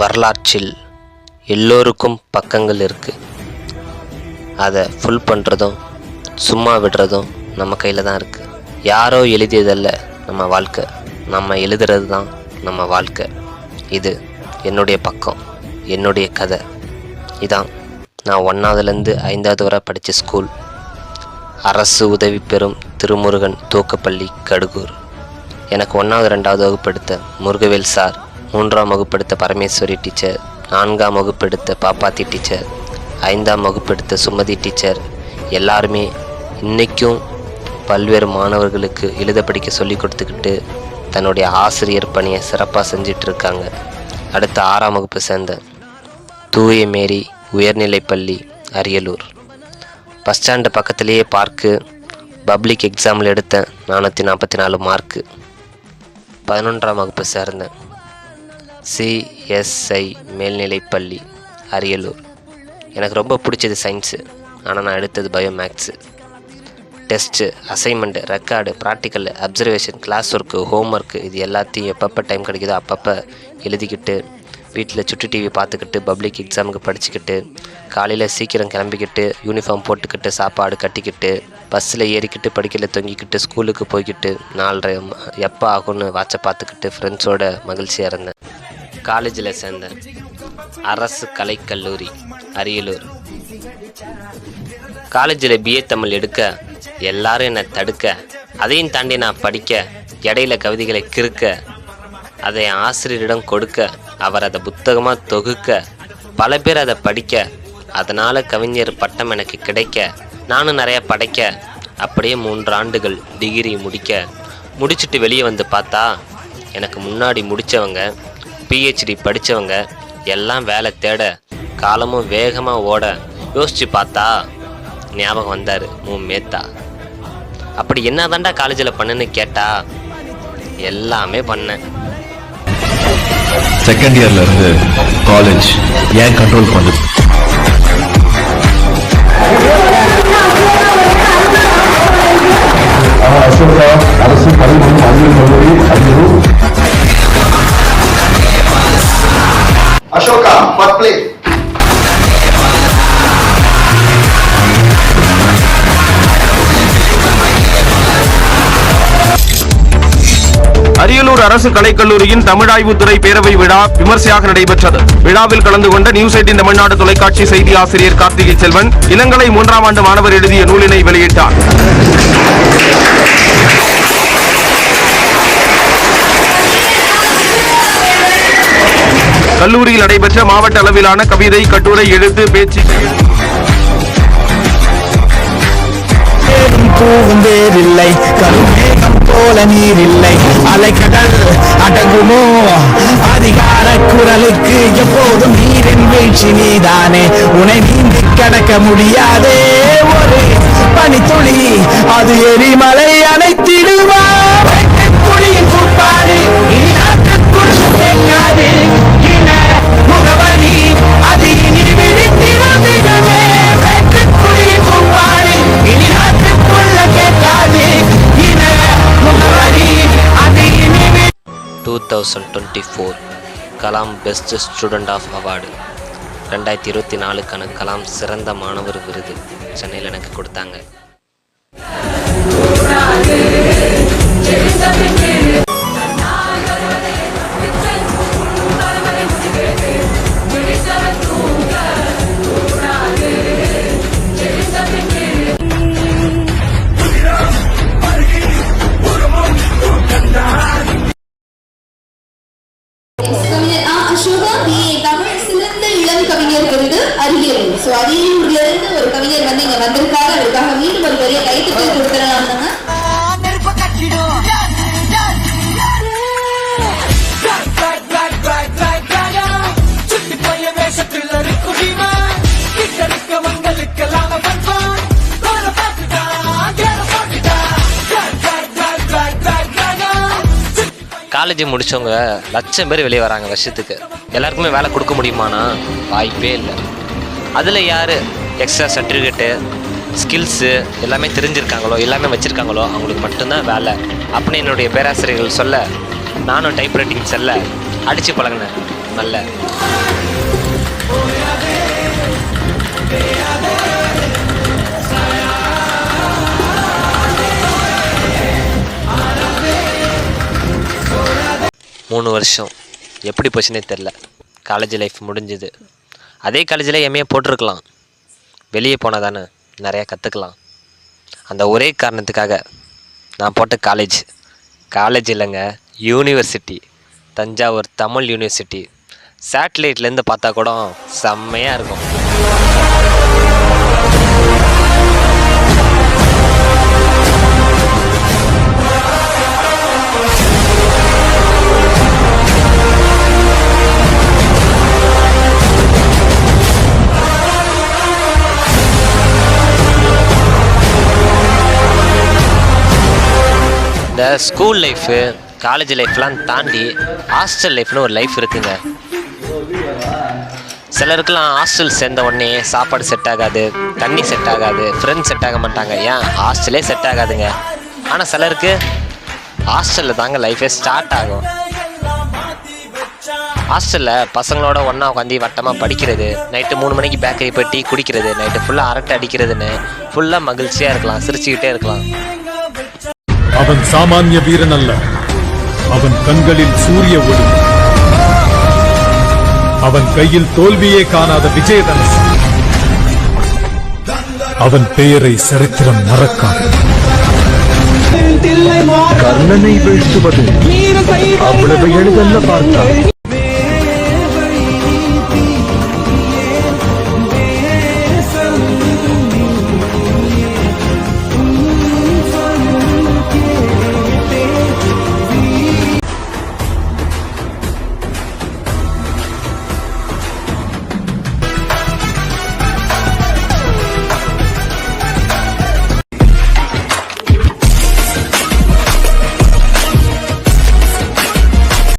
வரலாற்றில் எல்லோருக்கும் பக்கங்கள் இருக்குது அதை ஃபுல் பண்ணுறதும் சும்மா விடுறதும் நம்ம கையில் தான் இருக்குது யாரோ எழுதியதல்ல நம்ம வாழ்க்கை. நம்ம எழுதுறது தான் நம்ம வாழ்க்கை. இது என்னுடைய பக்கம் என்னுடைய கதை. இதான். நான் ஒன்றாவதுலேருந்து ஐந்தாவது வரை படித்த ஸ்கூல் அரசு உதவி பெறும் திருமுருகன் தூக்கப்பள்ளி கடுகூர். எனக்கு ஒன்றாவது ரெண்டாவது வகுப்பு எடுத்த முருகவேல் சார். மூன்றாம் வகுப்பெடுத்த பரமேஸ்வரி டீச்சர் நான்காம் வகுப்பெடுத்த பாப்பாத்தி டீச்சர் ஐந்தாம் வகுப்பெடுத்த சுமதி டீச்சர் எல்லாருமே இன்றைக்கும் பல்வேறு மாணவர்களுக்கு எழுத படிக்க சொல்லி கொடுத்துக்கிட்டு தன்னுடைய ஆசிரியர் பணியை சிறப்பாக செஞ்சிட்ருக்காங்க. அடுத்த ஆறாம் வகுப்பு சேர்ந்த தூய மேரி உயர்நிலைப்பள்ளி அரியலூர். பஸ் ஸ்டாண்டு பக்கத்துலேயே பார்க்கு பப்ளிக் எக்ஸாமில் எடுத்தேன் நானூற்றி நாற்பத்தி நாலு மார்க்கு பதினொன்றாம் வகுப்பு சேர்ந்தேன் சிஎஸ்ஐ மேல்நிலைப்பள்ளி அரியலூர். எனக்கு ரொம்ப பிடிச்சது சயின்ஸு. ஆனால் நான் எடுத்தது bio maths test assignment record practical observation class work home work இது எல்லாத்தையும் எப்பப்போ டைம் கிடைக்குதோ அப்பப்போ எழுதிக்கிட்டு வீட்டில் சுட்டி டிவி பார்த்துக்கிட்டு பப்ளிக் எக்ஸாமுக்கு படிச்சுக்கிட்டு காலையில் சீக்கிரம் கிளம்பிக்கிட்டு யூனிஃபார்ம் போட்டுக்கிட்டு சாப்பாடு கட்டிக்கிட்டு பஸ்ஸில் ஏறிக்கிட்டு படிக்கல தொங்கிக்கிட்டு ஸ்கூலுக்கு போய்க்கிட்டு நாலரை எப்போ ஆகும்னு வாட்சை பார்த்துக்கிட்டு ஃப்ரெண்ட்ஸோட மகிழ்ச்சியாக இருந்தேன். காலேஜில் சேர்ந்தேன் அரசு கலைக்கல்லூரி அரியலூர். காலேஜில் பிஏ தமிழ் எடுக்க எல்லாரும் என்னை தடுக்க அதையும் தாண்டி நான் படிக்க இடையில கவிதைகளை கிறுக்க அதை என் ஆசிரியரிடம் கொடுக்க அவர் அதை புத்தகமாக தொகுக்க பல பேர் அதை படிக்க அதனால் கவிஞர் பட்டம் எனக்கு கிடைக்க நானும் நிறைய படைக்க அப்படியே மூன்று ஆண்டுகள் டிகிரி முடிக்க முடிச்சுட்டு வெளியே வந்து பார்த்தா எனக்கு முன்னாடி முடித்தவங்க பிஹெச்டி படித்தவங்க எல்லாம் வேலை தேட காலமும் வேகமாக ஓட யோசிச்சு பார்த்தா ஞாபகம் வந்தார் மூ. மேத்தா. அப்படி என்ன தாண்டா காலேஜில் பண்ணுன்னு கேட்டா எல்லாமே பண்ணேன். செகண்ட் இயர்ல இருந்து காலேஜ் ஏன் கண்ட்ரோல் பண்ணுது அரசு கல்வி அறிவியல் கல்லூரி Ariyalur Ashoka, first place. Ariyalur அரசு கலைக்கல்லூரியின் தமிழாய்வுத்துறை பேரவை விழா விமர்சையாக நடைபெற்றது விழாவில் கலந்து கொண்ட நியூஸ் எயிட்டின் தமிழ்நாடு தொலைக்காட்சி செய்தி ஆசிரியர் கார்த்திகை செல்வன் இளங்கலை மூன்றாம் ஆண்டு மாணவர் எழுதிய நூலினை வெளியிட்டார் கல்லூரியில் நடைபெற்ற மாவட்ட அளவிலான கவிதை கட்டுரை எழுத்து பேச்சு பூவும் வேறில்லை கருமேகம் போல நீரில்லை. அலைக்கடல் அடங்குமோ? அதிகார குரலுக்கு எப்போதும் நீரின் வீழ்ச்சி நீதானே. உனை நீந்தி கடக்க முடியாதே. ஒரு பனித்துளி அது எரிமலை அணைத்திடுவா two thousand twenty four Kalam best student of award ரெண்டாயிரத்தி இருபத்தி நாலுக்கான கலாம் சிறந்த மாணவர் விருது சென்னையில் எனக்கு கொடுத்தாங்க. இளம் கவிஞர் விருது அரியலூர் ஸோ அரியலூர்ல இருந்து ஒரு கவிஞர் வந்து இங்க வந்திருக்காரு. அதுக்காக மீண்டும் ஒரு பெரிய கைத்துக்கள் கொடுத்துடலாம் நம்ம காலேஜ் முடித்தவங்க லட்சம் பேர் வெளியே வராங்க வருஷத்துக்கு. எல்லாருக்குமே வேலை கொடுக்க முடியுமானா? வாய்ப்பே இல்லை. அதில் யார் எக்ஸ்ட்ரா சர்டிஃபிகேட்டு ஸ்கில்ஸு எல்லாமே தெரிஞ்சிருக்காங்களோ எல்லாமே வச்சுருக்காங்களோ அவங்களுக்கு மட்டும்தான் வேலை. அப்படின்னு என்னுடைய பேராசிரியர்கள் சொல்ல நானும் டைப் ரைட்டிங் செல்ல அடித்து பழகினேன். நல்ல. மூணு வருஷம். எப்படி போச்சுன்னே தெரில. காலேஜ் லைஃப் முடிஞ்சுது. அதே காலேஜில் எம்ஏ போட்டிருக்கலாம். வெளியே போனால் தானே நிறையா கற்றுக்கலாம் அந்த ஒரே காரணத்துக்காக நான் போட்ட காலேஜ் காலேஜ் இல்லைங்க யூனிவர்சிட்டி தஞ்சாவூர் தமிழ் யூனிவர்சிட்டி சேட்டலைட்லேருந்து பார்த்தா கூட செம்மையாக இருக்கும். இந்த ஸ்கூல் லைஃபு காலேஜ் லைஃப்லாம் தாண்டி ஹாஸ்டல் லைஃப்னு ஒரு லைஃப் இருக்குங்க. சிலருக்குலாம் ஹாஸ்டல் சேர்ந்த உடனே சாப்பாடு செட் ஆகாது தண்ணி செட் ஆகாது ஃப்ரெண்ட்ஸ் செட் ஆக மாட்டாங்க. ஏன்? ஹாஸ்டலே செட் ஆகாதுங்க. ஆனால் சிலருக்கு ஹாஸ்டலில் தாங்க லைஃபே ஸ்டார்ட் ஆகும். ஹாஸ்டலில் பசங்களோட ஒன்றா உட்காந்து வட்டமாக படிக்கிறது நைட்டு மூணு மணிக்கு பேக்கரி போய் டீ குடிக்கிறது நைட்டு ஃபுல்லாக அரட்டை அடிக்கிறதுன்னு ஃபுல்லாக மகிழ்ச்சியாக இருக்கலாம் சிரிச்சுக்கிட்டே இருக்கலாம். அவன் சாமானிய வீரன் அல்ல. அவன் கண்களில் சூரிய ஒளி. அவன் கையில் தோல்வியே காணாத விஜயதனுஷ் அவன் பெயரை சரித்திரம் மறக்காது. கர்ணனை வீழ்த்துவது அவ்வளவு எளிதல்ல பார்த்தா